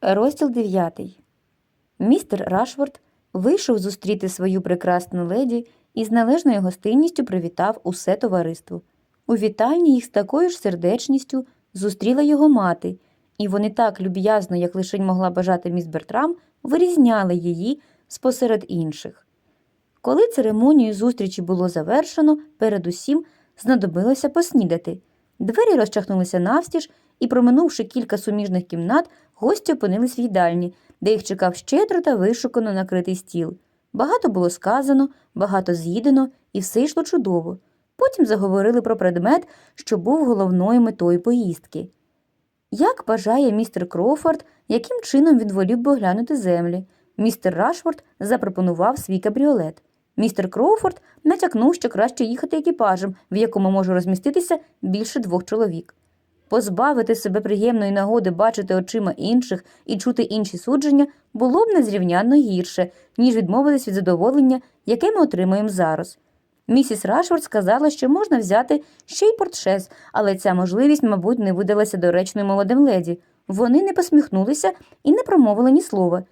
Розділ 9. Містер Рашфорд вийшов зустріти свою прекрасну леді і з належною гостинністю привітав усе товариство. У вітальні їх з такою ж сердечністю зустріла його мати, і вони так люб'язно, як лишень могла бажати міс Бертрам, вирізняли її спосеред інших. Коли церемонію зустрічі було завершено, передусім знадобилося поснідати. Двері розчахнулися навстіж, і, проминувши кілька суміжних кімнат, гості опинились в їдальні, де їх чекав щедро та вишукано накритий стіл. Багато було сказано, багато з'їдено, і все йшло чудово. Потім заговорили про предмет, що був головною метою поїздки. Як бажає містер Кроуфорд, яким чином він волів би оглянути землі? Містер Рашфорд запропонував свій кабріолет. Містер Кроуфорд натякнув, що краще їхати екіпажем, в якому може розміститися більше двох чоловік. Позбавити себе приємної нагоди бачити очима інших і чути інші судження було б незрівнянно гірше, ніж відмовитись від задоволення, яке ми отримуємо зараз. Місіс Рашфорд сказала, що можна взяти ще й портшез, але ця можливість, мабуть, не видалася доречною молодим леді. Вони не посміхнулися і не промовили ні слова.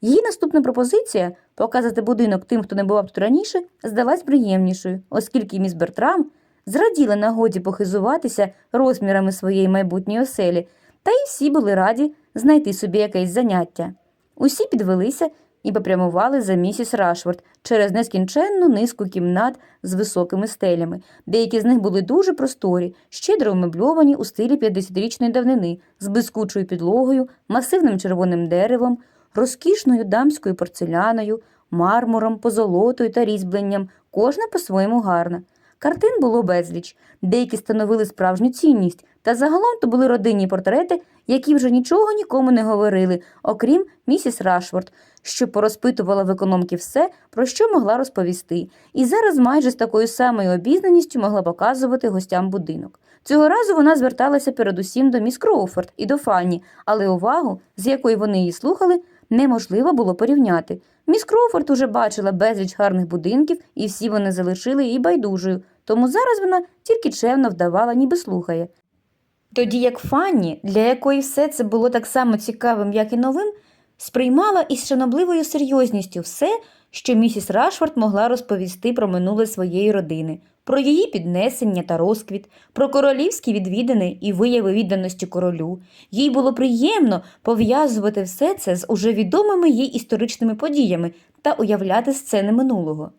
Її наступна пропозиція показати будинок тим, хто не бував тут раніше, здалась приємнішою, оскільки міс Бертрам зраділа нагоді похизуватися розмірами своєї майбутньої оселі, та й всі були раді знайти собі якесь заняття. Усі підвелися і попрямували за місіс Рашфорд через нескінченну низку кімнат з високими стелями. Деякі з них були дуже просторі, щедро вмебльовані у стилі 50-річної давнини, з блискучою підлогою, масивним червоним деревом, розкішною дамською порцеляною, мармуром, позолотою та різьбленням, кожна по-своєму гарна. Картин було безліч, деякі становили справжню цінність, та загалом то були родинні портрети, які вже нічого нікому не говорили, окрім місіс Рашфорд, що порозпитувала в економки все, про що могла розповісти, і зараз майже з такою самою обізнаністю могла показувати гостям будинок. Цього разу вона зверталася передусім до міс Кроуфорд і до Фанні, але увагу, з якою вони її слухали, неможливо було порівняти. Міс Кроуфорд уже бачила безліч гарних будинків, і всі вони залишили її байдужою, тому зараз вона тільки чемно вдавала, ніби слухає. Тоді як Фанні, для якої все це було так само цікавим, як і новим, сприймала із шанобливою серйозністю все, що місіс Рашфорд могла розповісти про минуле своєї родини, про її піднесення та розквіт, про королівські відвідини і вияви відданості королю. Їй було приємно пов'язувати все це з уже відомими їй історичними подіями та уявляти сцени минулого.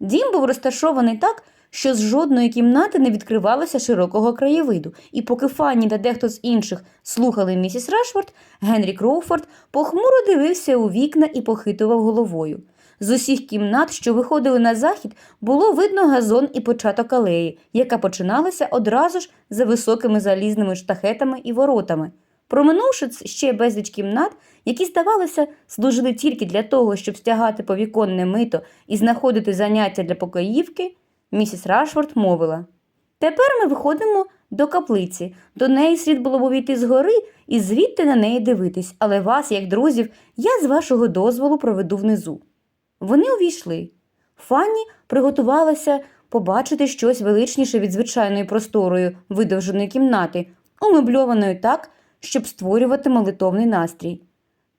Дім був розташований так, що з жодної кімнати не відкривалося широкого краєвиду, і поки Фанні та дехто з інших слухали місіс Рашфорд, Генрі Кроуфорд похмуро дивився у вікна і похитував головою. З усіх кімнат, що виходили на захід, було видно газон і початок алеї, яка починалася одразу ж за високими залізними штахетами і воротами. Проминувши ще безліч кімнат, які, здавалося, служили тільки для того, щоб стягати повіконне мито і знаходити заняття для покоївки, місіс Рашфорд мовила. Тепер ми виходимо до каплиці. До неї слід було б увійти згори і звідти на неї дивитись, але вас, як друзів, я з вашого дозволу проведу внизу. Вони увійшли. Фанні приготувалася побачити щось величніше від звичайної просторою видовженої кімнати, умебльованої так, щоб створювати молитовний настрій.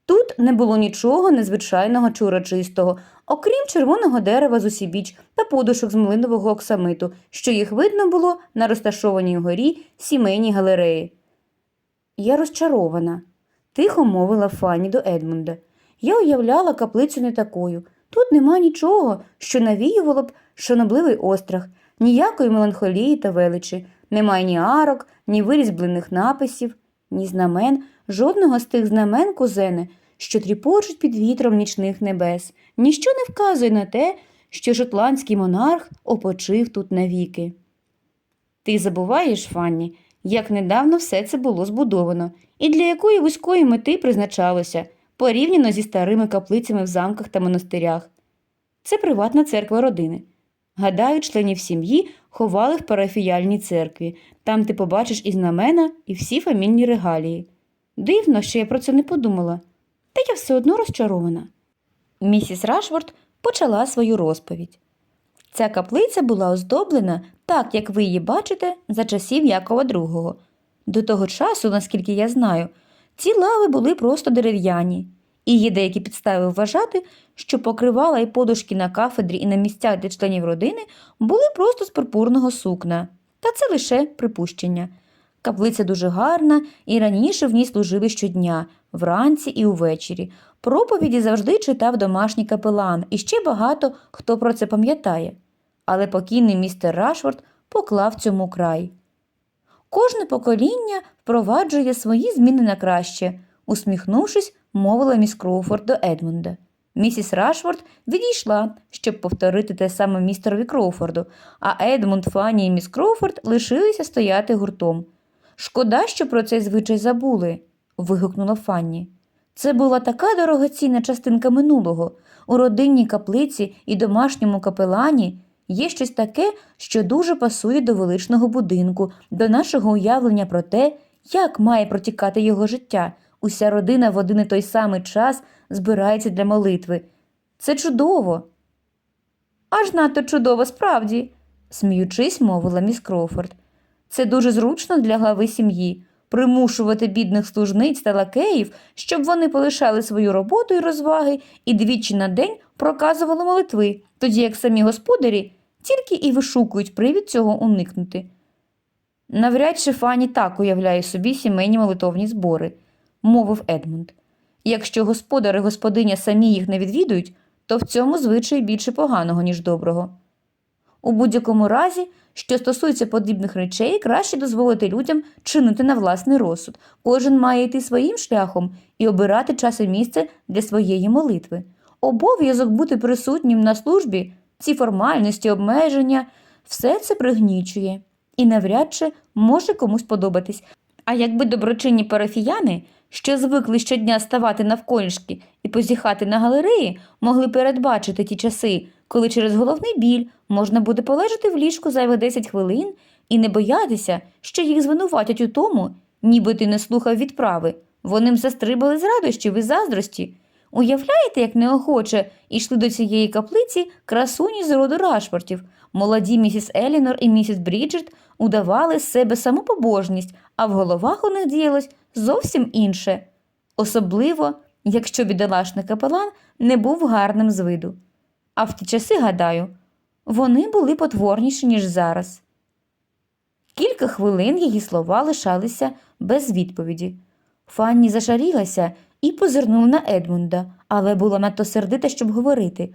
Тут не було нічого незвичайного чи урочистого, окрім червоного дерева з усібіч та подушок з млинового оксамиту, що їх видно було на розташованій горі сімейній галереї. Я розчарована, тихо мовила Фанні до Едмунда. Я уявляла каплицю не такою. Тут нема нічого, що навіювало б шанобливий острах, ніякої меланхолії та величі, немає ні арок, ні вирізблених написів, ні знамен, жодного з тих знамен, кузене, що тріпочуть під вітром нічних небес, ніщо не вказує на те, що шотландський монарх опочив тут навіки. Ти забуваєш, Фанні, як недавно все це було збудовано, і для якої вузької мети призначалося, порівняно зі старими каплицями в замках та монастирях. Це приватна церква родини. Гадаю, членів сім'ї ховали в парафіяльній церкві. Там ти побачиш і знамена, і всі фамільні регалії. Дивно, що я про це не подумала, та я все одно розчарована. Місіс Рашфорд почала свою розповідь. Ця каплиця була оздоблена так, як ви її бачите, за часів Якова II. До того часу, наскільки я знаю, Ці лави були просто дерев'яні, і є деякі підстави вважати, що покривала і подушки на кафедрі і на місцях для членів родини були просто з пурпурного сукна. Та це лише припущення. Каплиця дуже гарна, і раніше в ній служили щодня, вранці і увечері. Проповіді завжди читав домашній капелан, і ще багато хто про це пам'ятає. Але покійний містер Рашфорд поклав цьому край. Кожне покоління впроваджує свої зміни на краще, усміхнувшись, мовила міс Кроуфорд до Едмунда. Місіс Рашфорд відійшла, щоб повторити те саме містерові Кроуфорду, а Едмунд, Фанні і міс Кроуфорд лишилися стояти гуртом. Шкода, що про цей звичай забули, вигукнула Фанні. Це була така дорогоцінна частинка минулого. У родинній каплиці і домашньому капелані є щось таке, що дуже пасує до величного будинку, до нашого уявлення про те, як має протікати його життя. Уся родина в один і той самий час збирається для молитви. Це чудово. Аж надто чудово, справді, сміючись, мовила міс Кроуфорд. Це дуже зручно для глави сім'ї примушувати бідних служниць та лакеїв, щоб вони полишали свою роботу і розваги і двічі на день проказували молитви, тоді як самі господарі тільки і вишукують привід цього уникнути. Навряд чи Фані так уявляє собі сімейні молитовні збори, мовив Едмунд. Якщо господар і господиня самі їх не відвідують, то в цьому звичаї більше поганого, ніж доброго. У будь-якому разі, що стосується подібних речей, краще дозволити людям чинити на власний розсуд. Кожен має йти своїм шляхом і обирати час і місце для своєї молитви. Обов'язок бути присутнім на службі, ці формальності, обмеження, все це пригнічує і навряд чи може комусь подобатись. А якби доброчинні парафіяни, що звикли щодня ставати навколішки і позіхати на галереї, могли передбачити ті часи, коли через головний біль можна буде полежати в ліжку зайвих 10 хвилин і не боятися, що їх звинуватять у тому, ніби ти не слухав відправи. Вони б застрибали з радощів і заздрості. Уявляєте, як неохоче йшли до цієї каплиці красуні з роду Рашфортів. Молоді місіс Елінор і місіс Бріджет удавали з себе саму побожність, а в головах у них діялось зовсім інше. Особливо, якщо бідолашний капелан не був гарним з виду. А в ті часи, гадаю, вони були потворніші, ніж зараз. Кілька хвилин її слова лишалися без відповіді. Фанні зашарілася і позирнула на Едмунда, але була надто сердита, щоб говорити,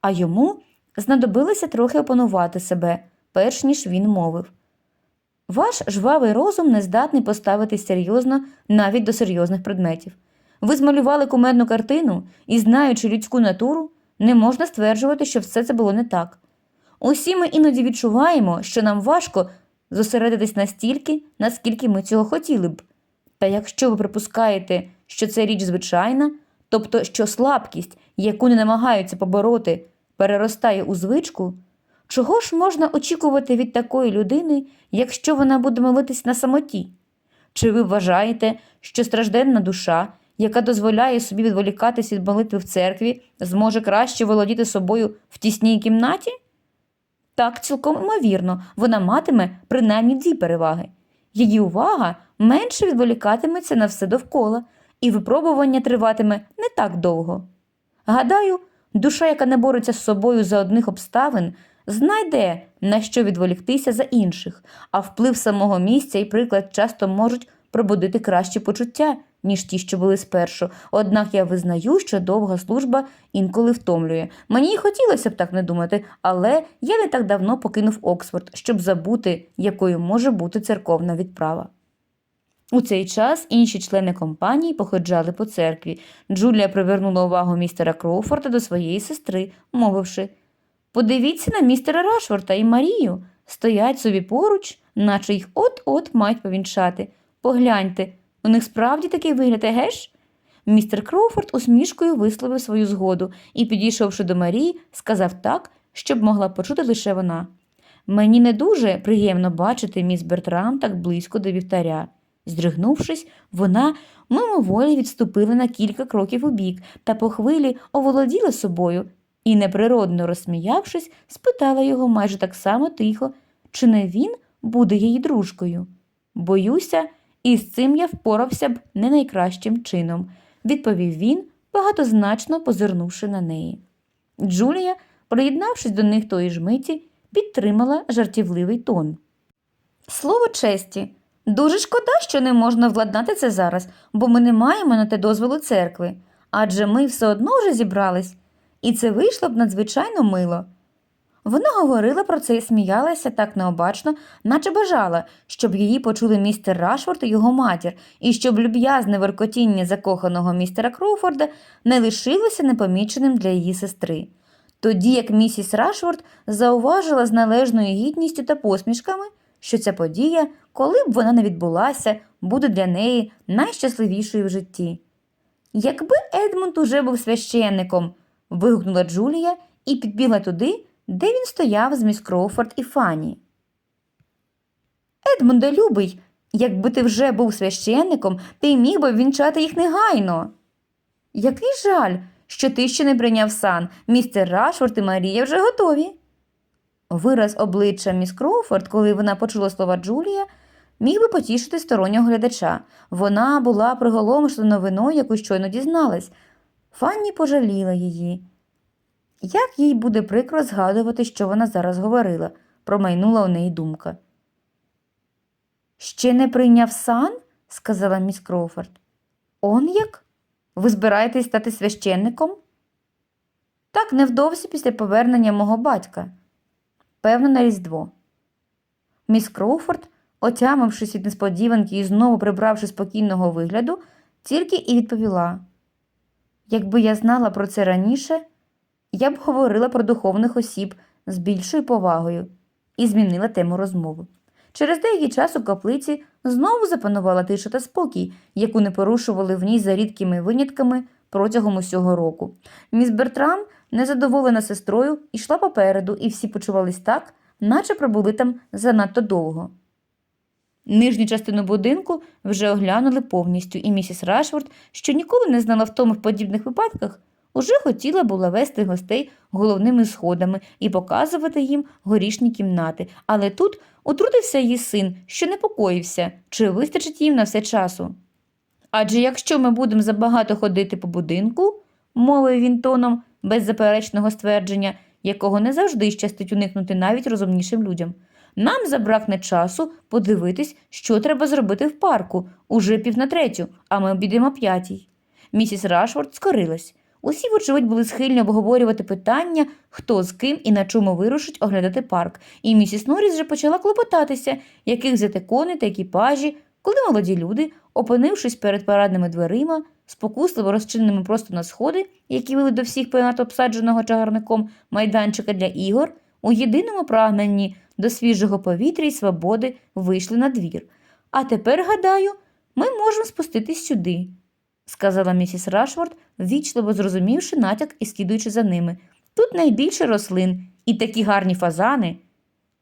а йому знадобилося трохи опанувати себе, перш ніж він мовив. Ваш жвавий розум не здатний поставитись серйозно навіть до серйозних предметів. Ви змалювали кумедну картину і, знаючи людську натуру, не можна стверджувати, що все це було не так. Усі ми іноді відчуваємо, що нам важко зосередитись настільки, наскільки ми цього хотіли б. Та якщо ви припускаєте, що це річ звичайна, тобто що слабкість, яку не намагаються побороти, переростає у звичку, чого ж можна очікувати від такої людини, якщо вона буде молитись на самоті? Чи ви вважаєте, що стражденна душа, яка дозволяє собі відволікатись від молитви в церкві, зможе краще володіти собою в тісній кімнаті? Так, цілком імовірно, вона матиме принаймні дві переваги. Її увага менше відволікатиметься на все довкола, і випробування триватиме не так довго. Гадаю, душа, яка не бореться з собою за одних обставин, знайде на що відволіктися за інших, а вплив самого місця і приклад часто можуть пробудити кращі почуття, ніж ті, що були спершу. Однак я визнаю, що довга служба інколи втомлює. Мені й хотілося б так не думати, але я не так давно покинув Оксфорд, щоб забути, якою може бути церковна відправа. У цей час інші члени компанії походжали по церкві. Джулія привернула увагу містера Кроуфорда до своєї сестри, мовивши Подивіться на містера Рашфорта і Марію. Стоять собі поруч, наче їх от-от мають повінчати. Погляньте, у них справді такий вигляд, егеш? Містер Кроуфорд усмішкою висловив свою згоду і, підійшовши до Марії, сказав так, щоб могла почути лише вона. Мені не дуже приємно бачити міс Бертрам так близько до вівтаря. Здригнувшись, вона мимоволі відступила на кілька кроків убік та по хвилі оволоділа собою і, неприродно розсміявшись, спитала його майже так само тихо, чи не він буде її дружкою. Боюся, І з цим я впорався б не найкращим чином, відповів він, багатозначно позирнувши на неї. Джулія, приєднавшись до них тої ж миті, підтримала жартівливий тон. Слово честі, дуже шкода, що не можна владнати це зараз, бо ми не маємо на те дозволу церкви, адже ми все одно вже зібрались, і це вийшло б надзвичайно мило. Вона говорила про це і сміялася так необачно, наче бажала, щоб її почули містер Рашфорд і його матір, і щоб люб'язне воркотіння закоханого містера Кроуфорда не лишилося непоміченим для її сестри. Тоді як місіс Рашфорд зауважила з належною гідністю та посмішками, що ця подія, коли б вона не відбулася, буде для неї найщасливішою в житті. Якби Едмунд уже був священником, вигукнула Джулія і підбігла туди, де він стояв з міс Кроуфорд і Фанні. Едмунде, любий, якби ти вже був священником, ти міг би вінчати їх негайно. Який жаль, що ти ще не прийняв сан. Містер Рашфорд і Марія вже готові. Вираз обличчя міс Кроуфорд, коли вона почула слова Джулія, міг би потішити стороннього глядача. Вона була приголомшена новиною, яку щойно дізналась. Фанні пожаліла її. Як їй буде прикро згадувати, що вона зараз говорила, промайнула у неї думка. Ще не прийняв сан? сказала міс Кроуфорд. Он як? Ви збираєтесь стати священником? Так, невдовзі після повернення мого батька. Певно, на Різдво. Міс Кроуфорд, отямившись від несподіванки і знову прибравши спокійного вигляду, тільки і відповіла. Якби я знала про це раніше, я б говорила про духовних осіб з більшою повагою і змінила тему розмови. Через деякий час у каплиці знову запанувала тиша та спокій, яку не порушували в ній за рідкими винятками протягом усього року. Міс Бертрам, незадоволена сестрою, йшла попереду, і всі почувались так, наче пробули там занадто довго. Нижню частину будинку вже оглянули повністю, і місіс Рашфорд, що ніколи не знала втоми в подібних випадках, уже хотіла була вести гостей головними сходами і показувати їм горішні кімнати, але тут утрутився її син, що непокоївся, чи вистачить їм на все часу. Адже якщо ми будемо забагато ходити по будинку, мовив він тоном беззаперечного ствердження, якого не завжди щастить уникнути навіть розумнішим людям. Нам забракне часу подивитись, що треба зробити в парку, уже пів на третю, а ми обійдемо п'ятій. Місіс Рашфорд скорилась. Усі, вочевидь, були схильні обговорювати питання, хто з ким і на чому вирушить оглядати парк, і місіс Норріс вже почала клопотатися, яких взяти кони та екіпажі, коли молоді люди, опинившись перед парадними дверима, спокусливо розчиненими просто на сходи, які вели до всіх понад обсадженого чагарником майданчика для ігор, у єдиному прагненні до свіжого повітря і свободи вийшли на двір. А тепер, гадаю, ми можемо спуститись сюди, сказала місіс Рашфорд, ввічливо зрозумівши натяк і слідуючи за ними. Тут найбільше рослин і такі гарні фазани.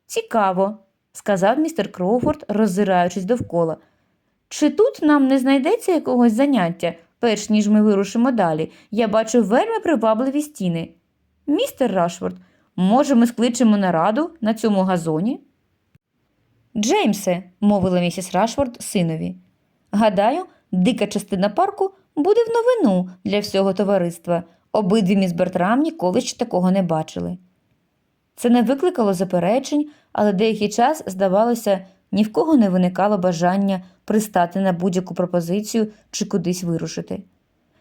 Цікаво, сказав містер Кроуфорд, роззираючись довкола. Чи тут нам не знайдеться якогось заняття, перш ніж ми вирушимо далі? Я бачу вельми привабливі стіни. Містер Рашфорд, може, ми скличемо нараду на цьому газоні? Джеймсе, мовила місіс Рашфорд синові. Гадаю, дика частина парку буде в новину для всього товариства. Обидві міс Бертрам ніколи ще такого не бачили. Це не викликало заперечень, але деякий час, здавалося, ні в кого не виникало бажання пристати на будь-яку пропозицію чи кудись вирушити.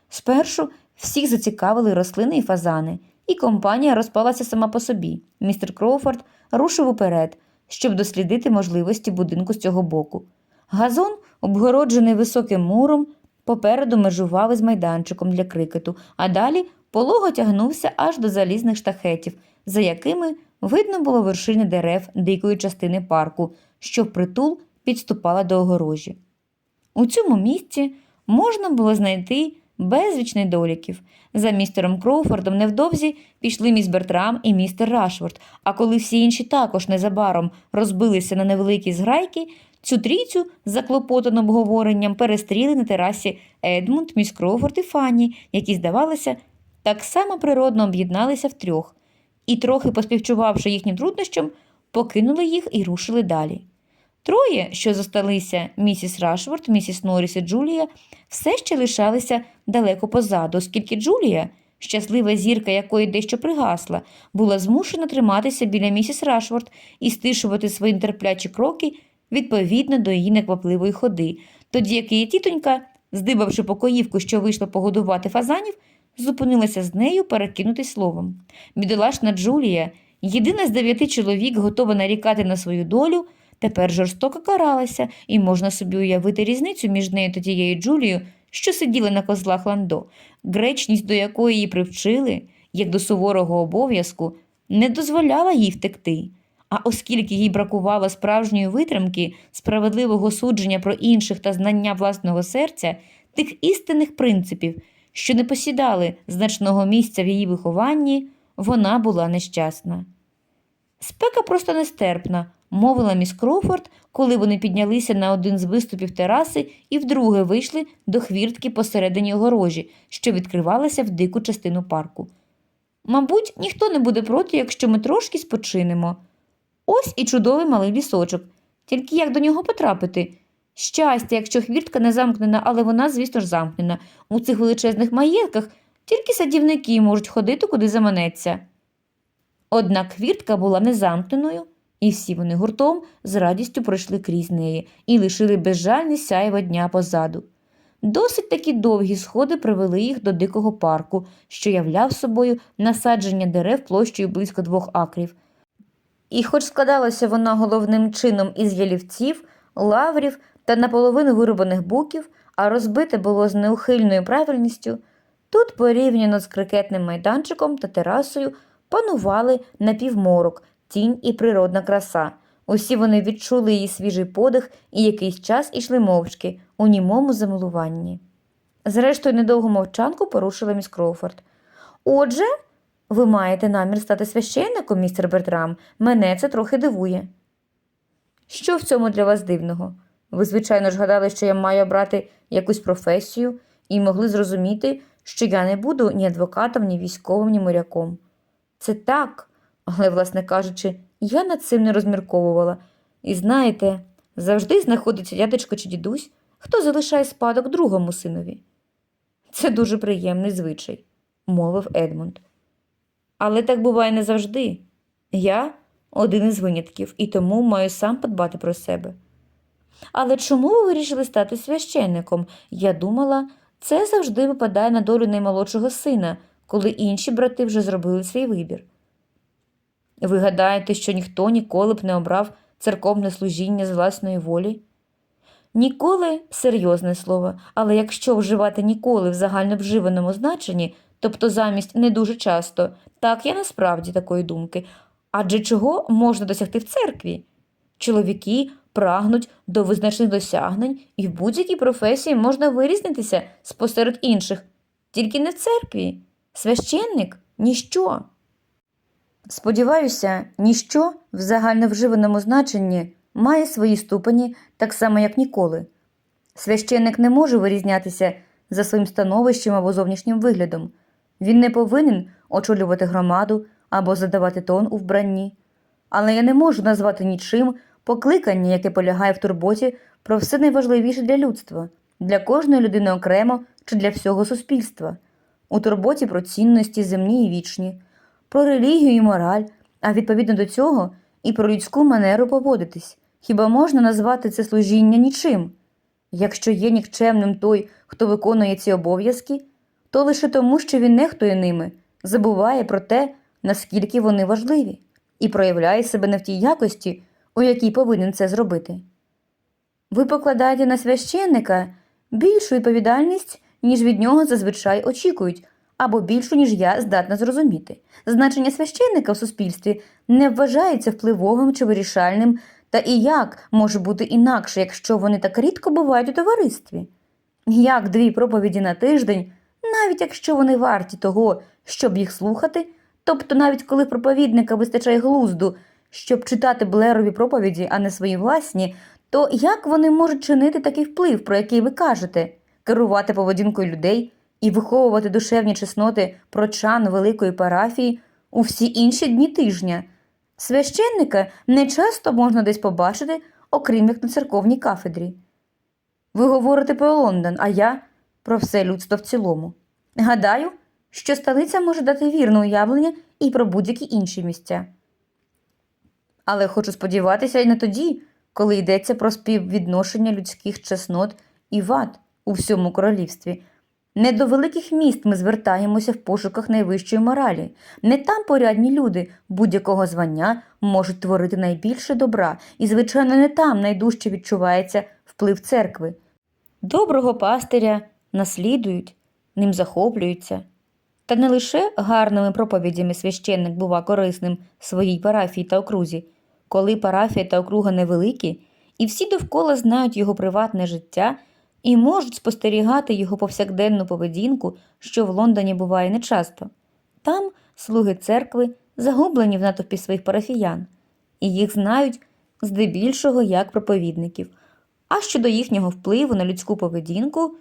Спершу всіх зацікавили рослини і фазани, і компанія розпалася сама по собі. Містер Кроуфорд рушив уперед, щоб дослідити можливості будинку з цього боку. Газон, обгороджений високим муром, попереду межував із майданчиком для крикету, а далі полого тягнувся аж до залізних штахетів, за якими видно було вершини дерев дикої частини парку, що впритул підступала до огорожі. У цьому місці можна було знайти безліч недоліків. За містером Кроуфордом невдовзі пішли міс Бертрам і містер Рашфорд, а коли всі інші також незабаром розбилися на невеликі зграйки, цю трійцю з заклопотаним обговоренням перестріли на терасі Едмунд, міс Кроуфорд і Фанні, які, здавалося, так само природно об'єдналися втрьох, і, трохи поспівчувавши їхнім труднощам, покинули їх і рушили далі. Троє, що зосталися місіс Рашфорд, місіс Норріс і Джулія, все ще лишалися далеко позаду, оскільки Джулія, щаслива зірка якої дещо пригасла, була змушена триматися біля місіс Рашфорд і стишувати свої нетерплячі кроки відповідно до її неквапливої ходи, тоді як її тітонька, здибавши покоївку, що вийшла погодувати фазанів, зупинилася з нею перекинутись словом. Бідолашна Джулія, єдина з дев'яти чоловік, готова нарікати на свою долю, тепер жорстоко каралася, і можна собі уявити різницю між нею та тією Джулією, що сиділа на козлах ландо, гречність до якої її привчили, як до суворого обов'язку, не дозволяла їй втекти. А оскільки їй бракувало справжньої витримки, справедливого судження про інших та знання власного серця, тих істинних принципів, що не посідали значного місця в її вихованні, вона була нещасна. Спека просто нестерпна, мовила міс Кроуфорд, коли вони піднялися на один з виступів тераси і вдруге вийшли до хвіртки посередині огорожі, що відкривалася в дику частину парку. Мабуть, ніхто не буде проти, якщо ми трошки спочинемо. Ось і чудовий малий лісочок. Тільки як до нього потрапити? Щастя, якщо хвіртка не замкнена, але вона, звісно ж, замкнена. У цих величезних маєтках тільки садівники можуть ходити, куди заманеться. Однак хвіртка була незамкненою, і всі вони гуртом з радістю пройшли крізь неї і лишили безжальне сяєво дня позаду. Досить такі довгі сходи привели їх до дикого парку, що являв собою насадження дерев площею близько двох акрів. І хоч складалося воно головним чином із ялівців, лаврів та наполовину вирубаних буків, а розбите було з неухильною правильністю, тут, порівняно з крикетним майданчиком та терасою, панували напівморок, тінь і природна краса. Усі вони відчули її свіжий подих і якийсь час ішли мовчки у німому замилуванні. Зрештою, недовгу мовчанку порушила міс Кроуфорд. Отже, ви маєте намір стати священником, містер Бертрам. Мене це трохи дивує. Що в цьому для вас дивного? Ви, звичайно ж, гадали, що я маю обрати якусь професію і могли зрозуміти, що я не буду ні адвокатом, ні військовим, ні моряком. Це так, але, власне кажучи, я над цим не розмірковувала. І знаєте, завжди знаходиться дядечко чи дідусь, хто залишає спадок другому синові. Це дуже приємний звичай, мовив Едмунд. Але так буває не завжди. Я один із винятків, і тому маю сам подбати про себе. Але чому ви вирішили стати священником? Я думала, це завжди випадає на долю наймолодшого сина, коли інші брати вже зробили свій вибір. Ви гадаєте, що ніхто ніколи б не обрав церковне служіння з власної волі? Ніколи серйозне слово, але якщо вживати ніколи в загальновживаному значенні, тобто замість не дуже часто, так я насправді такої думки. Адже чого можна досягти в церкві? Чоловіки прагнуть до визначних досягнень, і в будь-якій професії можна вирізнитися спосеред інших, тільки не в церкві. Священник ніщо. Сподіваюся, ніщо в загальновживаному значенні має свої ступені так само, як ніколи. Священник не може вирізнятися за своїм становищем або зовнішнім виглядом. Він не повинен очолювати громаду або задавати тон у вбранні. Але я не можу назвати нічим покликання, яке полягає в турботі про все найважливіше для людства, для кожної людини окремо чи для всього суспільства, у турботі про цінності земні і вічні, про релігію і мораль, а відповідно до цього і про людську манеру поводитись. Хіба можна назвати це служіння нічим? Якщо є нікчемним той, хто виконує ці обов'язки, то лише тому, що він нехтує ними, забуває про те, наскільки вони важливі, і проявляє себе не в тій якості, у якій повинен це зробити. Ви покладаєте на священника більшу відповідальність, ніж від нього зазвичай очікують, або більшу, ніж я здатна зрозуміти. Значення священника в суспільстві не вважається впливовим чи вирішальним, та і як може бути інакше, якщо вони так рідко бувають у товаристві? Як дві проповіді на тиждень, навіть якщо вони варті того, щоб їх слухати, тобто навіть коли проповідника вистачає глузду, щоб читати Блерові проповіді, а не свої власні, то як вони можуть чинити такий вплив, про який ви кажете, керувати поведінкою людей і виховувати душевні чесноти прочан великої парафії у всі інші дні тижня? Священника не часто можна десь побачити, окрім як на церковній кафедрі. Ви говорите про Лондон, а я про все людство в цілому. Гадаю, що столиця може дати вірне уявлення і про будь-які інші місця. Але хочу сподіватися і не тоді, коли йдеться про співвідношення людських чеснот і вад у всьому королівстві. Не до великих міст ми звертаємося в пошуках найвищої моралі. Не там порядні люди будь-якого звання можуть творити найбільше добра, і, звичайно, не там найдужче відчувається вплив церкви. Доброго пастиря наслідують, ним захоплюються. Та не лише гарними проповідями священник бува корисним своїй парафії та окрузі, коли парафія та округа невеликі, і всі довкола знають його приватне життя і можуть спостерігати його повсякденну поведінку, що в Лондоні буває нечасто. Там слуги церкви загублені в натовпі своїх парафіян, і їх знають здебільшого як проповідників. А щодо їхнього впливу на людську поведінку,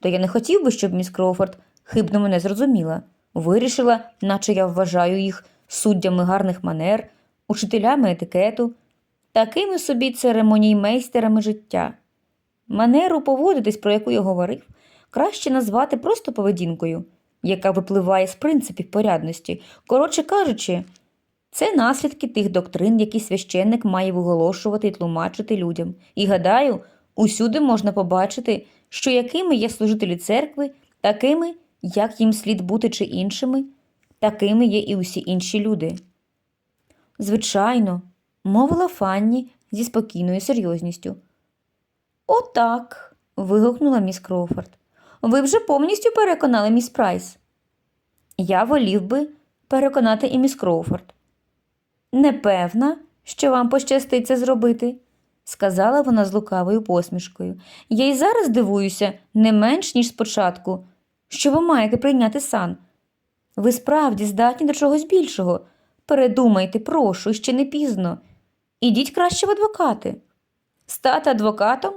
то я не хотів би, щоб міс Кроуфорд хибно мене зрозуміла, вирішила, наче я вважаю їх суддями гарних манер, учителями етикету, такими собі церемоніймейстерами життя. Манеру поводитись, про яку я говорив, краще назвати просто поведінкою, яка випливає з принципів порядності. Коротше кажучи, це наслідки тих доктрин, які священник має виголошувати і тлумачити людям. І гадаю, усюди можна побачити, що якими є служителі церкви, такими, як їм слід бути чи іншими, такими є і усі інші люди. Звичайно, мовила Фанні зі спокійною серйозністю. Отак. вигукнула міс Кроуфорд. Ви вже повністю переконали міс Прайс. Я волів би переконати і міс Кроуфорд. Непевна, що вам пощастить це зробити, сказала вона з лукавою посмішкою. Я й зараз дивуюся не менш, ніж спочатку, що ви маєте прийняти сан. Ви справді здатні до чогось більшого. Передумайте, прошу, ще не пізно. Ідіть краще в адвокати. Стати адвокатом?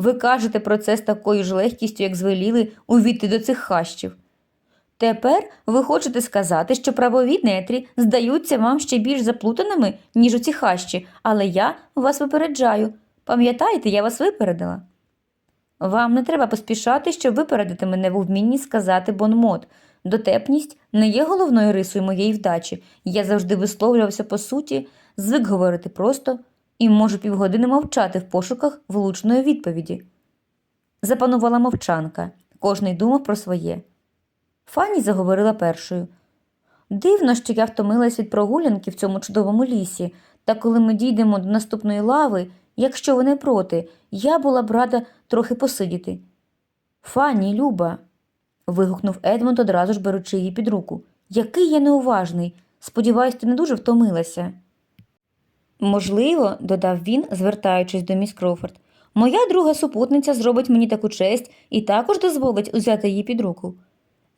Ви кажете про це з такою ж легкістю, як звеліли увійти до цих хащів. Тепер ви хочете сказати, що правові нетрі здаються вам ще більш заплутаними, ніж оці хащі, але я вас випереджаю. Пам'ятаєте, я вас випередила. Вам не треба поспішати, щоб випередити мене в вмінні сказати бонмот. Дотепність не є головною рисою моєї вдачі. Я завжди висловлювався по суті, звик говорити просто і можу півгодини мовчати в пошуках влучної відповіді. Запанувала мовчанка, кожний думав про своє. Фанні заговорила першою. Дивно, що я втомилась від прогулянки в цьому чудовому лісі, та коли ми дійдемо до наступної лави, якщо ви не проти, я була б рада трохи посидіти. Фанні, Люба. вигукнув Едмонд, одразу ж беручи її під руку. Який я неуважний. Сподіваюсь, ти не дуже втомилася. Можливо, додав він, звертаючись до міс Кроуфорд, моя друга супутниця зробить мені таку честь і також дозволить узяти її під руку.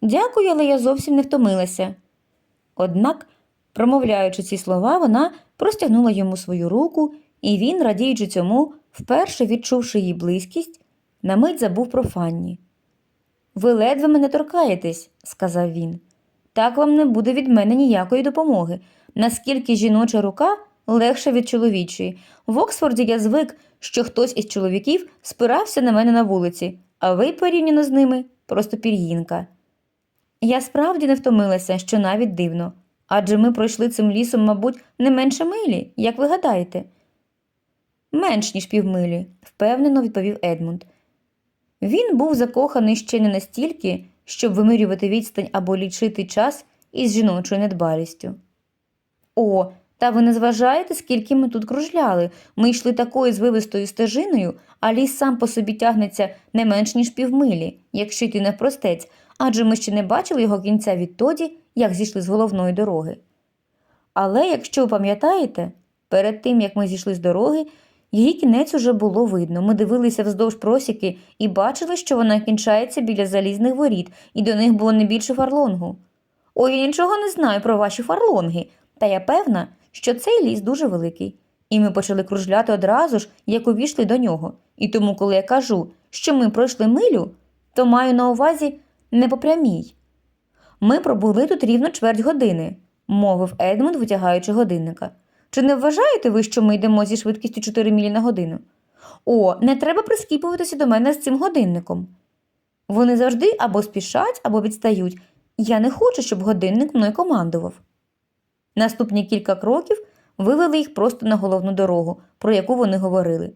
Дякую, але я зовсім не втомилася. Однак, промовляючи ці слова, вона простягнула йому свою руку, і він, радіючи цьому, вперше відчувши її близькість, на мить забув про Фанні. Ви ледве мене торкаєтесь, сказав він. Так вам не буде від мене ніякої допомоги. Наскільки жіноча рука легша від чоловічої. В Оксфорді я звик, що хтось із чоловіків спирався на мене на вулиці, а ви порівняно з ними просто пір'їнка. Я справді не втомилася, що навіть дивно. Адже ми пройшли цим лісом, мабуть, не менше милі, як ви гадаєте? Менш ніж півмилі, впевнено відповів Едмунд. Він був закоханий ще не настільки, щоб вимирювати відстань або лічити час із жіночою недбалістю. О, та ви не зважаєте, скільки ми тут кружляли. Ми йшли такою звивистою стежиною, а ліс сам по собі тягнеться не менш ніж півмилі, якщо йти навпростець, адже ми ще не бачили його кінця відтоді, як зійшли з головної дороги. Але, якщо ви пам'ятаєте, перед тим як ми зійшли з дороги, її кінець уже було видно. Ми дивилися вздовж просіки і бачили, що вона кінчається біля залізних воріт, і до них було не більше фарлонгу. Ой, я нічого не знаю про ваші фарлонги, та я певна, що цей ліс дуже великий. І ми почали кружляти одразу ж, як увійшли до нього. І тому, коли я кажу, що ми пройшли милю, то маю на увазі не по прямій. Ми пробули тут рівно чверть години, мовив Едмунд, витягаючи годинника. Чи не вважаєте ви, що ми йдемо зі швидкістю 4 мілі на годину? О, не треба прискіпуватися до мене з цим годинником. Вони завжди або спішать, або відстають. Я не хочу, щоб годинник мною командував. Наступні кілька кроків вивели їх просто на головну дорогу, про яку вони говорили.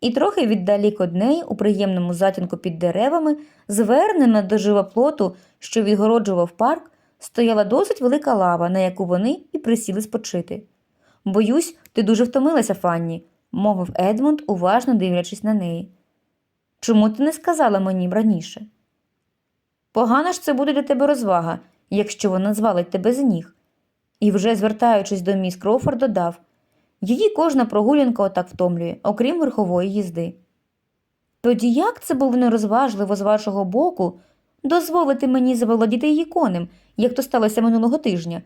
І трохи віддалік од неї, у приємному затінку під деревами, звернена до живоплоту, що відгороджував парк, стояла досить велика лава, на яку вони і присіли спочити. Боюсь, ти дуже втомилася, Фанні, мовив Едмунд, уважно дивлячись на неї. Чому ти не сказала мені раніше? Погана ж це буде для тебе розвага, якщо вона звалить тебе з ніг. І вже звертаючись до міс Кроуфорд, додав її кожна прогулянка отак втомлює, окрім верхової їзди. Тоді як це було нерозважливо з вашого боку дозволити мені заволодіти її конем, як то сталося минулого тижня?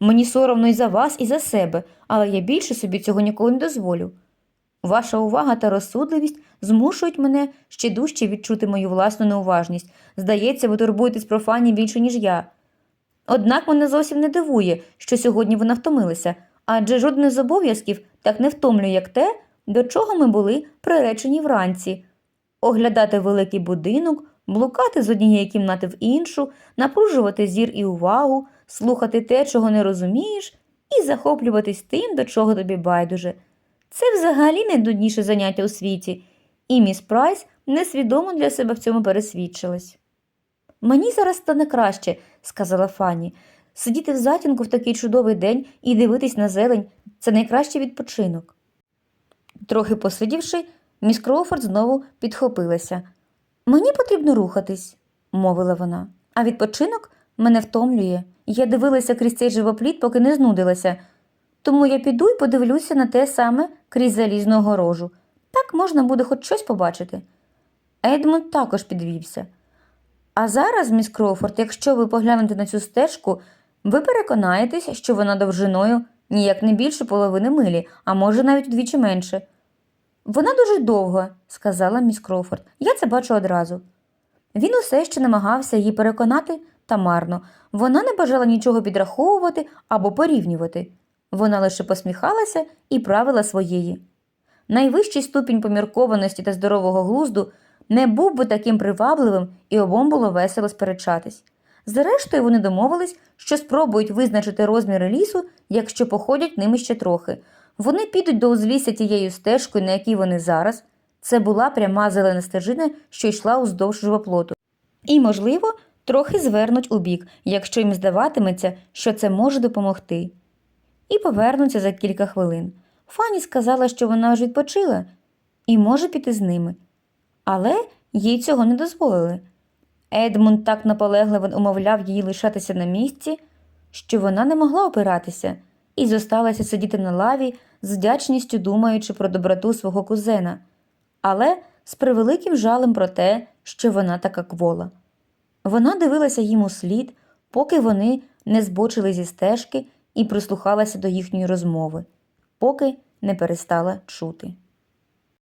Мені соромно і за вас, і за себе, але я більше собі цього ніколи не дозволю. Ваша увага та розсудливість змушують мене ще дужче відчути мою власну неуважність. Здається, ви турбуєтесь про Фанні більше, ніж я. Однак мене зовсім не дивує, що сьогодні вона втомилася, адже жодне з обов'язків так не втомлює, як те, до чого ми були приречені вранці. Оглядати великий будинок, блукати з однієї кімнати в іншу, напружувати зір і увагу, слухати те, чого не розумієш, і захоплюватись тим, до чого тобі байдуже. Це взагалі найдудніше заняття у світі, і міс Прайс несвідомо для себе в цьому пересвідчилась. Мені зараз стане краще, сказала Фанні. Сидіти в затінку в такий чудовий день і дивитись на зелень це найкращий відпочинок. Трохи посидівши, міс Кроуфорд знову підхопилася. Мені потрібно рухатись, мовила вона, а відпочинок мене втомлює. Я дивилася крізь цей живопліт, поки не знудилася. Тому я піду і подивлюся на те саме крізь залізну огорожу. Так можна буде хоч щось побачити. Едмунд також підвівся. А зараз, міс Кроуфорд, якщо ви поглянете на цю стежку, ви переконаєтесь, що вона довжиною ніяк не більше половини милі, а може навіть удвічі менше. Вона дуже довга, сказала міс Кроуфорд. Я це бачу одразу. Він усе ще намагався її переконати та марно. Вона не бажала нічого підраховувати або порівнювати. Вона лише посміхалася і правила своєї. Найвищий ступінь поміркованості та здорового глузду не був би таким привабливим, і обом було весело сперечатись. Зрештою, вони домовились, що спробують визначити розміри лісу, якщо походять ними ще трохи. Вони підуть до узлісся тією стежкою, на якій вони зараз. Це була пряма зелена стежина, що йшла уздовж живоплоту. І, можливо, трохи звернуть у бік, якщо їм здаватиметься, що це може допомогти. І повернуться за кілька хвилин. Фані сказала, що вона вже відпочила і може піти з ними. Але їй цього не дозволили. Едмунд так наполегливо умовляв її лишатися на місці, що вона не могла опиратися і зосталася сидіти на лаві, з вдячністю думаючи про доброту свого кузена, але з превеликим жалем про те, що вона така квола. Вона дивилася їм у слід, поки вони не збочили зі стежки і прислухалася до їхньої розмови, поки не перестала чути.